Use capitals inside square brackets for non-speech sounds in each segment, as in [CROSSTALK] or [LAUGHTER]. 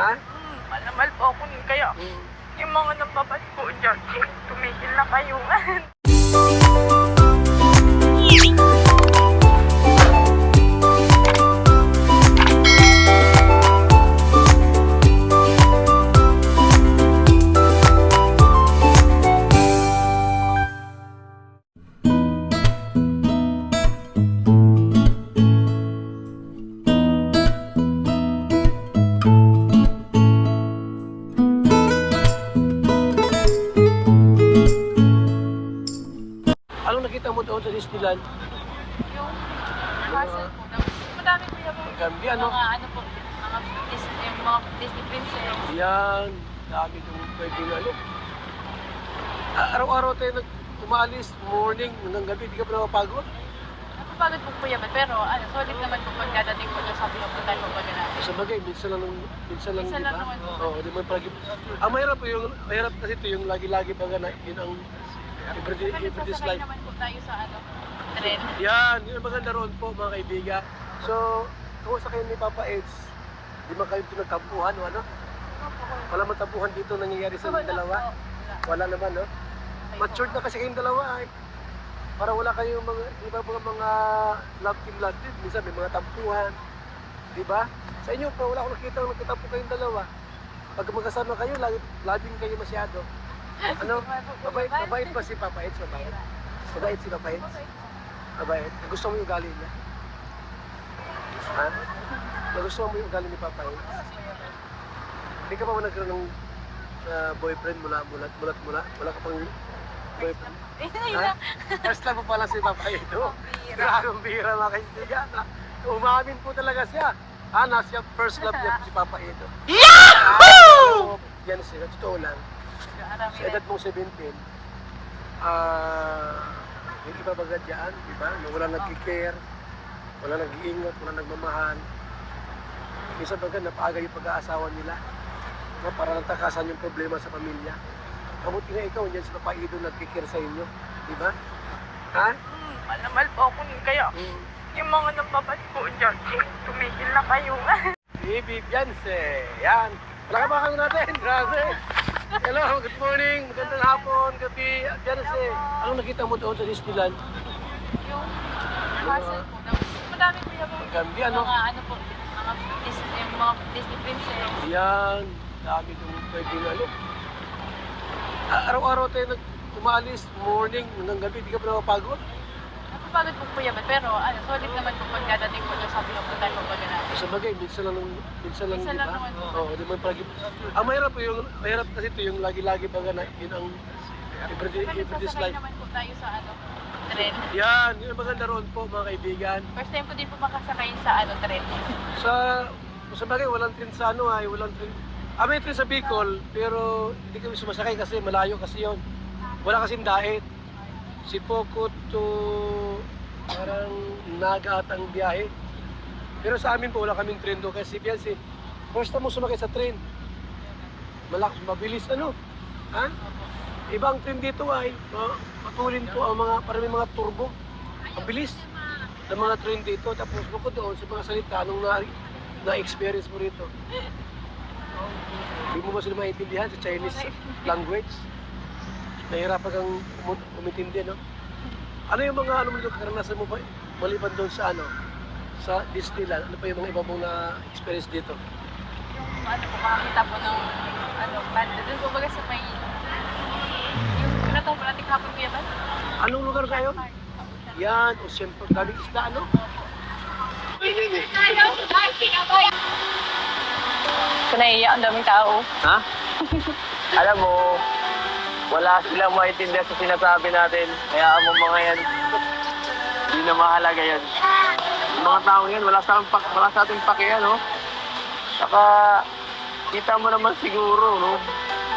Ha? Hmm, malamal po ako nun. Kaya yung mga nababad po dyan, tumigil na kayo. [LAUGHS] Yung castle po. Tapos madami po yung Ang ganda, ano? mga ano po, mga Disney, yung mga Disney princess. Yan. Dami kong pwede ano. Ah, Araw-araw tayo nag umalis, morning, hanggang gabi, di ka pa napapagod? Napapagod po po yan, pero ano, solid naman po pagdadating po doon sa pinupuntan po ba natin. Sa bagay, minsan lang, minsan lang, Minsan di lang ba? naman po. Oo, di mo palagi. Ang mahirap po yung, mahirap kasi ito yung lagi-lagi baga na, yun ang everyday, Kasi sasakay life. naman po tayo sa ano, tren. Yan, yun ang maganda roon po mga kaibigan. So, kung sa kayo ni Papa Eds, di ba kayo pinagtampuhan o ano? Wala man tampuhan dito nangyayari sa inyong dalawa? Wala naman, no? Matured na kasi kayong dalawa ay. Para wala kayong mga, di ba mga, mga love team, love team. Minsan may mga tampuhan. Di ba? Sa inyo po, wala akong nakita nagtatampo kayong dalawa. Pag magkasama kayo, lagi, laging kayo masyado. Ano? [LAUGHS] Mabait, mabait ba si Papa Eds? Mabait? Mabait si Papa Eds? Mabait? Gusto mo yung ugali niya? Ha? Nagustuhan mo yung ugali ni Papa Eds? Hindi ka pa ba nagkaroon ng ah, boyfriend mula, mulat, mulat, mula? Wala ka pang boyfriend? Eh, Ha? First time mo pala si Papa Edo. Bira. Grabe bira mga kaibigan. ha? Umamin po talaga siya. Ah, nasa first love niya si Papa Edo. Yahoo! Yan siya, totoo lang. Sa edad mong 17, ah, yung iba baga dyan, di ba? Na wala nag-care, wala nag-iingat, wala nagmamahal. Minsan baga napaaga yung pag-aasawa nila. No, para natakasan yung problema sa pamilya. Kamuti nga ikaw, yan si Papa Edo nag-care sa inyo. Di ba? Ha? Hmm, malamal po ako nun. Kaya Mm. yung mga nababad po dyan, tumigil na kayo. [LAUGHS] Baby Beyonce. Yan. Palakpakan natin. Grabe. Hello, good morning. Magandang hapon. Gabi. Beyonce. Anong nakita mo doon sa Disneyland? Yung castle po. Tapos madami po yung ganda, ano? mga ano po, mga Disney, mga Disney princess. Yan. Dami kong pwede ano. Ah, Araw-araw tayo nag umalis, morning, hanggang gabi, di ka pa napapagod? Napapagod po po yan, pero ano, solid naman po pagdadating po doon sa pinupuntan po ba natin. Sa bagay, minsan lang, minsan lang, Minsan di lang ba? naman po. Oo, di mo palagi. Ang mahirap po yung, mahirap kasi ito yung lagi-lagi baga na, yun ang everyday, Kasi everyday sasakay life. naman po tayo sa ano, tren. Yan, yun ang maganda roon po mga kaibigan. First time ko din po makasakay sa ano, tren. Sa sa bagay, walang train sa ano ay, walang train. Ah, may train sa Bicol, pero hindi kami sumasakay kasi malayo kasi yon. Wala kasing daet. Si Poco to parang naga ata ang biyahe. Pero sa amin po, wala kaming train doon kasi Biansi, first time mo sumakay sa train. Malak, mabilis ano? Ha? Ibang train dito ay, patulin po ang mga, parang may mga turbo. Ang bilis ng mga train dito. Tapos bukod doon sa mga salita, anong na, na-experience mo rito? Hindi mo ba sila maintindihan sa Chinese language? Nahirapan kang umintindi, no? Ano yung mga ano mo karanasan mo ba maliban doon sa ano? Sa Disneyland, ano pa yung mga iba mong na-experience dito? Yung ano makakita po ng ano, banda. Doon po baga sa may yung pinataw po natin kahapon kuya ba? Anong lugar kayo? Yan, o siyempre, daming isda, ano? Ito naiiyak, ang daming tao. Ha? [LAUGHS] Alam mo, wala silang maintindihan sa sinasabi natin. Kaya mo mga yan, hindi na mahalaga yan. Yung mga taong yan, wala sa, ating wala sa ating pakiyan, no? Saka, kita mo naman siguro, no?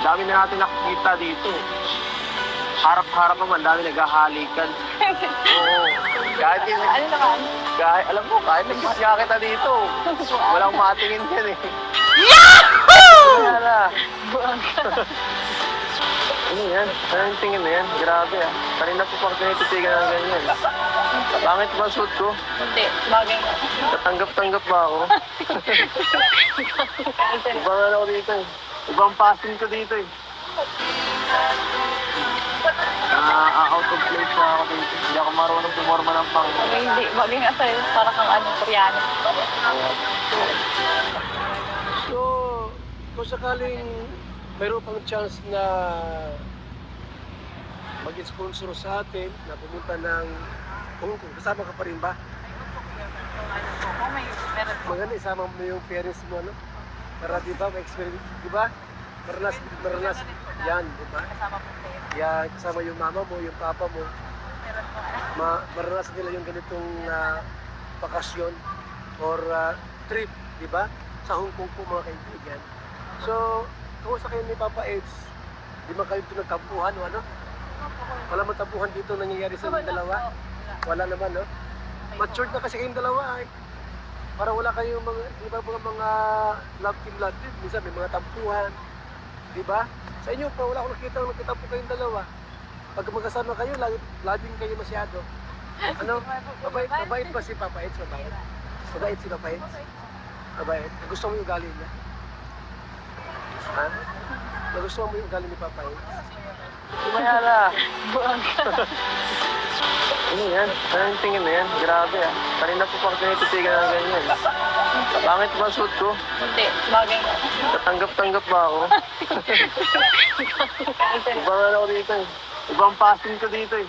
Dami na natin nakikita dito. Harap-harap naman, dami naghahalikan. [LAUGHS] Oo. Kahit yun, Ano naman? kahit, alam mo, kahit nagkisya kita dito, walang matingin yan eh. Yahoo! Wala. [LAUGHS] Ano yan? Ano yung tingin na yan? Grabe ah. Kanina po pang tinititigan ng ganyan. Bakit ba suit ko? Hindi, bagay na. Tatanggap-tanggap ba ako? [LAUGHS] Ibang ano ko dito eh. Ibang passing ko dito eh. Ah, out of place na ako dito. Hindi ako marunong pumorma ng pang. Hindi, bagay nga sa'yo. Para kang ano, koreano. So, kung sakaling mayroon pang chance na mag-sponsor sa atin, na pumunta ng Hong Kong, kasama ka pa rin ba? Maganda, isama mo yung parents mo, ano? Para di ba, ma-experience, di ba? Maranas, maranas, yan, di ba? Yan, kasama yung mama mo, yung papa mo, ma maranasan nila yung ganitong ah, bakasyon or ah, trip, di ba? Sa Hong Kong po mga kaibigan. So, sa kayo ni Papa Eds, di ba kayo nagtampuhan o ano? Wala man tampuhan dito nangyayari sa inyong dalawa? Wala naman, no? Matured na kasi kayong dalawa eh. Para wala kayong mga, iba mga, mga love team, love team. Minsan may mga tampuhan. Di ba? Sa inyo pa, wala akong nakita nagkitampo kayong dalawa. Pag magkasama kayo, lagi, laging kayo masyado. Ano? Mabait, mabait ba si Papa Eds? Mabait? Mabait si Papa Eds? Mabait? Gusto mo yung ugali niya? Ha? Nagustuhan mo yung ugali ni Papa Eds? Kumayala. [LAUGHS] Ano yan? Ano yung tingin na yan? Grabe ah. Kanina po pang tinititigan ng ganyan. Bakit ba suit ko? Hindi, bagay na. Tatanggap-tanggap ba ako? [LAUGHS] Ibang ano ko dito eh. Ibang passing ko dito eh.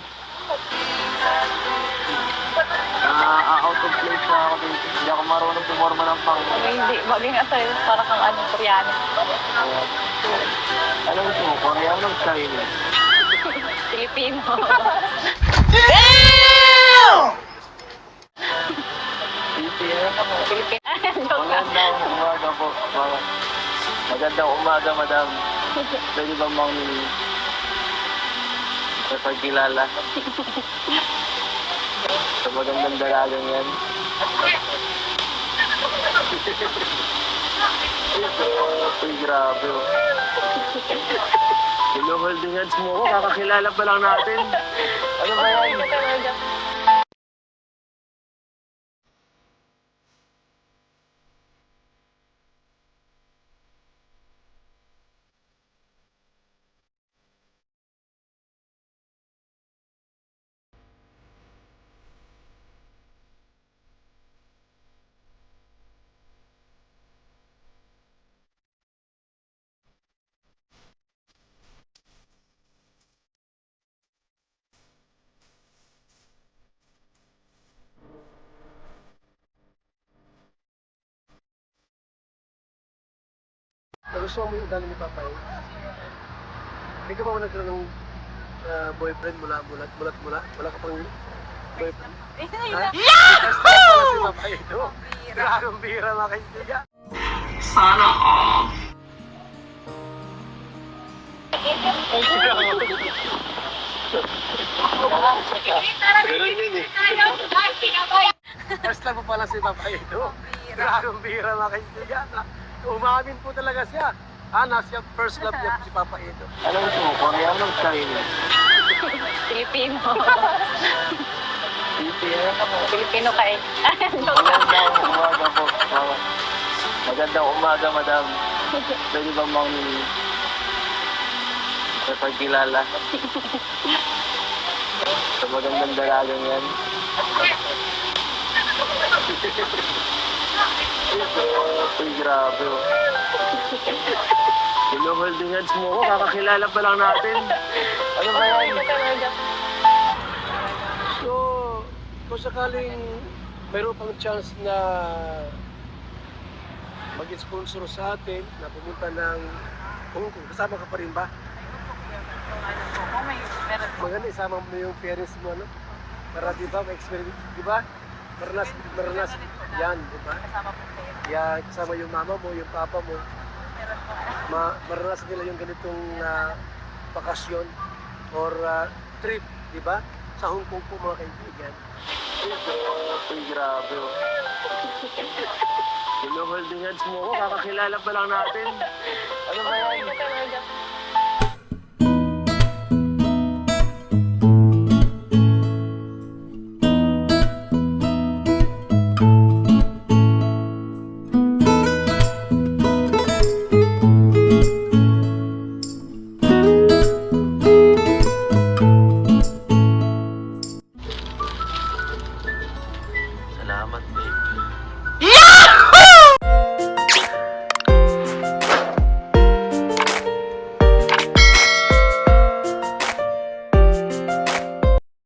Ah, out of place na ako dito. Hindi ako marunong pumorma ng pang. Hindi, bagay nga sa'yo. Para kang ano, koreano. Ano gusto mo? Koreano o Chinese? Filipino. Filipino? Filipino. Magandang umaga po. Magandang umaga, madam. Pwede ba mong pagkilala? Sa magandang dalagang yan. Uy, grabe oh. Pinuholding hands mo ko, kakakilala pa lang natin. Ano ba yan? Nagustuhan mo yung ugali ni Papa Eds? Hindi ka ba nagkaroon ng ah, boyfriend mula mula mula mula wala ka pang boyfriend? Eh, Ha? Si Papa Eds. oh. Grabe bira mga kaibigan. Yun eh. First mo pala si Papa Eds. oh. Grabe bira mga kaibigan. Umamin po talaga siya. Ah, nasa first love niya si Papa Edo. Ano gusto mo? Koreano o Chinese? Filipino. Filipino? Filipino ka eh. Magandang umaga po. Magandang umaga, madam. Pwede ba mong pagkilala? Sa magandang dalagang yan. Uy, grabe oh. Pinuholding hands mo ko, kakakilala pa lang natin. Ano ba yan? So, kung sakaling mayroon pang chance na mag-sponsor sa atin, na pumunta ng Hong Kong, kasama ka pa rin ba? Kung may meron po. Maganda, isama mo yung parents mo, ano? Para di ba, ma-experience, di ba? Maranas, maranas, yan, di ba? Kasama po kayo. Yan, kasama yung mama mo, yung papa mo, Meron po. ma maranasan nila yung ganitong ah, bakasyon or ah, trip, di ba? Sa Hong Kong po mga kaibigan. Uy, grabe oh. Pinuholding hands mo ko, kakakilala pa lang natin. Ano ba yan?